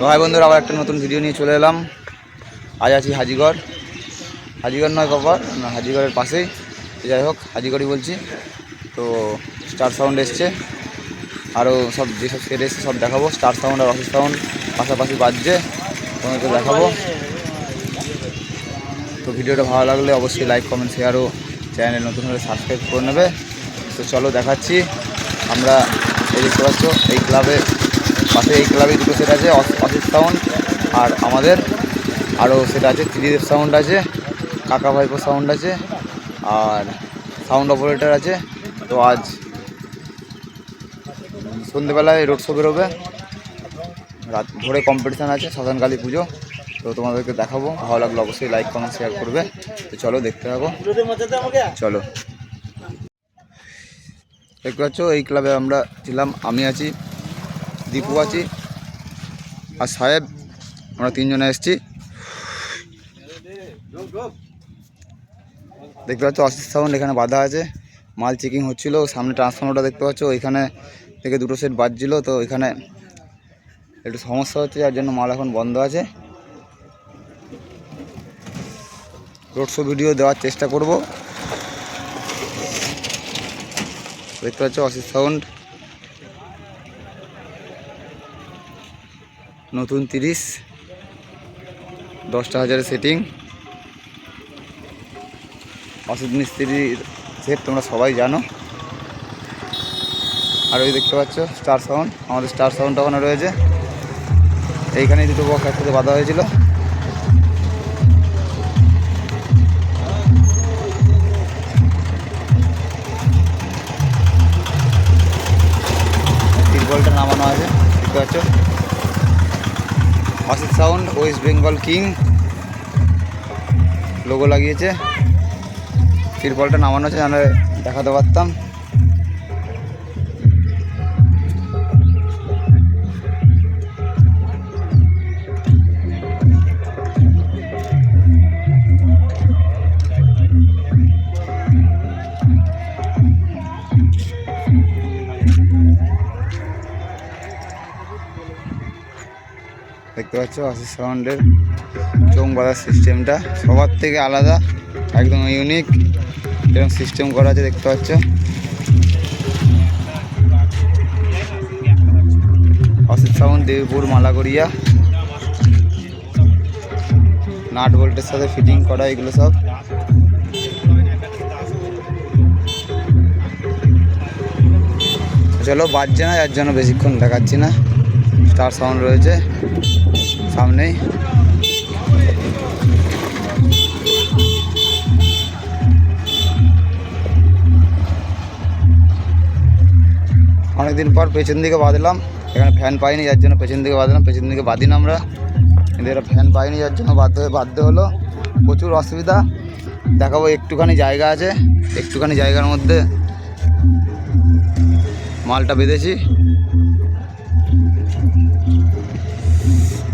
তো ভাই বন্ধুরা, আবার একটা নতুন ভিডিও নিয়ে চলে এলাম। আজ আছি হাজিগড়। হাজিগড় নয় না, হাজিগড়ের পাশেই। যাই হোক, হাজিগড়ই বলছি। তো স্টার সাউন্ড এসছে। আরও সব যেসব সেট এসছে, সব দেখাবো। স্টার সাউন্ড আর অফিস সাউন্ড পাশাপাশি বাজছে। তোমাকে দেখাবো। তো ভিডিওটা ভালো লাগলে অবশ্যই লাইক কমেন্ট শেয়ারও চ্যানেল নতুন হলে সাবস্ক্রাইব করে নেবে। তো চলো দেখাচ্ছি। আমরা এই দেখতে পাচ্ছ, এই ক্লাবে পাশে এই ক্লাবে দুটো সেট আছে অফিস সাউন্ড আর আমাদের। আরও সেট আছে, ত্রিদেব সাউন্ড আছে, কাকা ভাইপো সাউন্ড আছে, আর সাউন্ড অপারেটর আছে। তো আজ সন্ধেবেলায় রোড শো বেরোবে। রাত ভোরে কম্পিটিশান আছে শ্মশানকালী পুজো। তো তোমাদেরকে দেখাবো, ভালো লাগল অবশ্যই লাইক কমেন্ট শেয়ার করবে। তো চলো দেখতে থাকো। চলো। দেখতে পাচ্ছ, এই ক্লাবে আমরা ছিলাম, আমি আছি। দীপু আছি আর সাহেব, আমরা তিনজনে এসেছি। দেখতে পাচ্ছ অসিস সাউন্ড এখানে বাধা আছে। মাল চেকিং হচ্ছিল, সামনে ট্রান্সফর্মারটা দেখতে পাচ্ছ, ওইখানে থেকে দুটো সেট বাজছিল, তো এখানে একটু সমস্যা হচ্ছে, যার জন্য মাল এখন বন্ধ আছে। রোড শো ভিডিও দেওয়ার চেষ্টা করব। দেখতে পাচ্ছ অসিস সাউন্ড। নতুন তিরিশ, দশটা হাজারের সেটিং অসিত মিস্ত্রির সেট তোমরা সবাই জানো। আর ওই দেখতে পাচ্ছ স্টার সাউন্ড আমাদের স্টার সাউন্ড ওখানে রয়েছে। এইখানেই দুটো বক্স একসাথে বাঁধা হয়েছিল। তিরপলটা নামানো আছে, দেখতে পাচ্ছ? Asit sound West Bengal king. Logo লাগিয়েছে। তিরপলটা নামানো জানে দেখাতে পারতাম। দেখতে পাচ্ছ আশিস সাউন্ডের চোখ বাঁধার সিস্টেমটা। সবার থেকে আলাদা, একদম ইউনিক এরকম সিস্টেম করা আছে, দেখতে পাচ্ছ। অসিত সাউন্ড, দেবীপুর, মালাগড়িয়া। নাট বোল্টের সাথে ফিটিং করা, এগুলো সব। চলো বাজছে না, যার জন্য বেশিক্ষণ দেখাচ্ছি না। স্টার সাউন্ড রয়েছে। সামনেই। অনেকদিন পর পেছন দিকে বাঁধলাম, এখানে ফ্যান পাইনি, যার জন্য পেছন দিকে বাঁধলাম, পেছন দিকে বাঁধি না আমরা। কিন্তু এটা ফ্যান পাইনি, যার জন্য বাধ্য হয়ে, বাধ্য হলো। প্রচুর অসুবিধা, দেখাবো একটুখানি জায়গা আছে, একটুখানি জায়গার মধ্যে মালটা বেঁধেছি।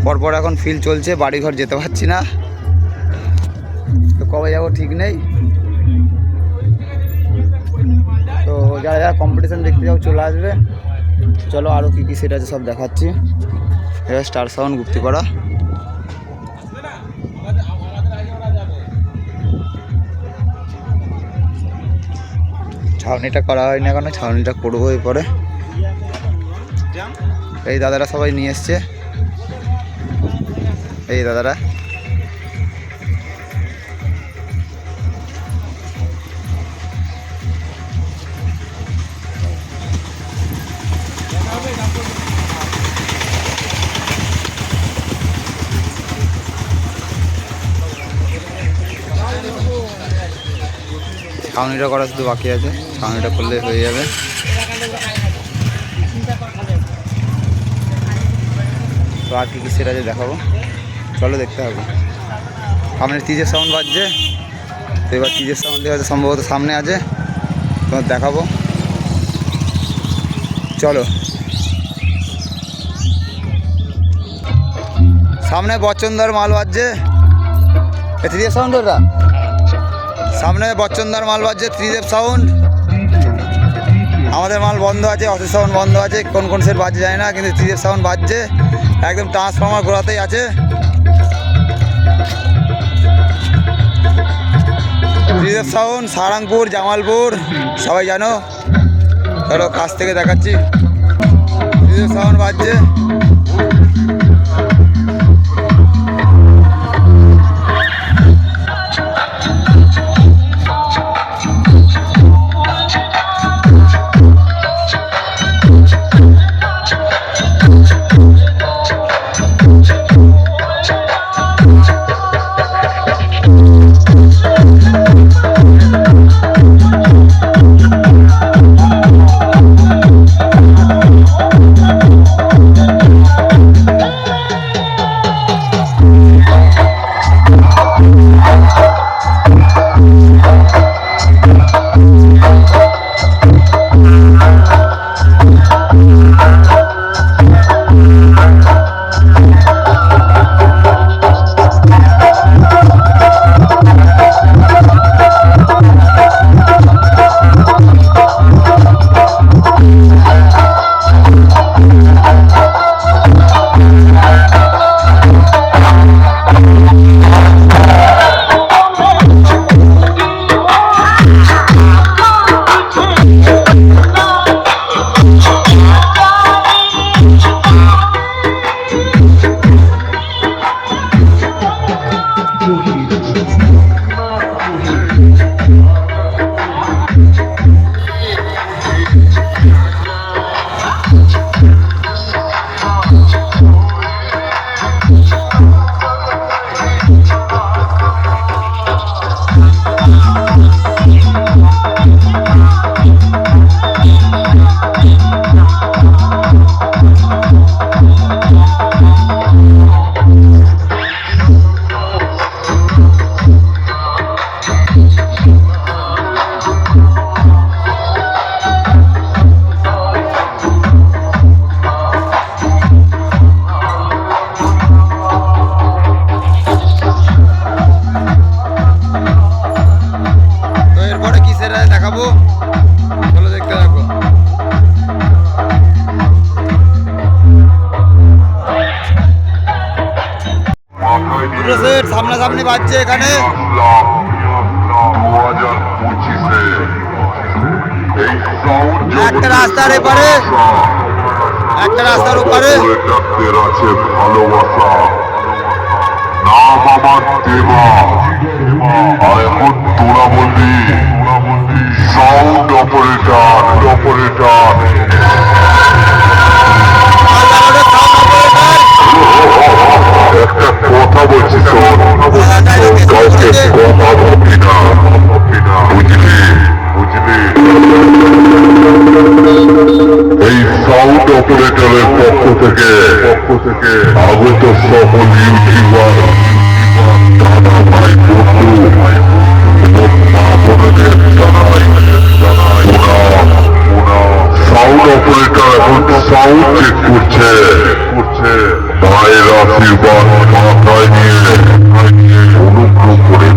পরপর এখন ফিল চলছে, বাড়িঘর যেতে পারছি না। তো কবে যাব ঠিক নেই। তো যারা যারা কম্পিটিশান দেখতে যাও, চলে আসবে। চলো আরও কী কী সেট আছে সব দেখাচ্ছি। এবার স্টার সাউন্ড গুপ্তি করা। ছাউনিটা করা হয়নি এখনও, ছাউনিটা করব এরপরে। এই দাদারা সবাই নিয়ে এসছে। এই দাদারা। ছাউনিটা করা শুধু বাকি আছে। ছাউনিটা করলে হয়ে যাবে। তো আর কী কী সেট দেখাবো। চলো দেখতে হবে। সামনে তিজের সাউন্ড বাজছে। তো এবার তিজের সাউন্ডে হয়তো সম্ভবত সামনে আছে। তোমার দেখাবো। চলো। সামনে বচ্চনদার মাল বাজছে। ত্রিদেব সাউন্ড ওটা? সামনে বচ্চনদার মাল বাজছে ত্রিদেব সাউন্ড আমাদের মাল বন্ধ আছে অসিত সাউন্ড বন্ধ আছে, কোন কোন সেট বাজছে যায় না, কিন্তু ত্রিদেব সাউন্ড বাজছে। একদম ট্রান্সফর্মার গোড়াতেই আছে। ত্রিদেব সাউন্ড সারাংপুর জামালপুর সবাই জানো। ধরো কাছ থেকে দেখাচ্ছি। ত্রিদেব সাউন্ড বাজছে। সেট সামনাসামনি বাজছে এখানে। একটা রাস্তার এপারে একটা রাস্তার ওপারে। আছে ভালোবাসা নাম আমার দেবা আর এখন তোরা বলবি সাউন্ড অপারেটর অপারেটর একটা কথা বলছি শোন কাউকে কথা বলবি না বুঝলি বুঝলি এই সাউন্ড অপারেটরের পক্ষ থেকে পক্ষ থেকে আগত সকল ইউটিউবার দাদা ভাই বন্ধু সাউন্ড অপারেটর এখন সাউন্ড চেক করছে করছে। দায়ের আশীর্বাদ মাথায় নিয়ে অনুগ্রহ করে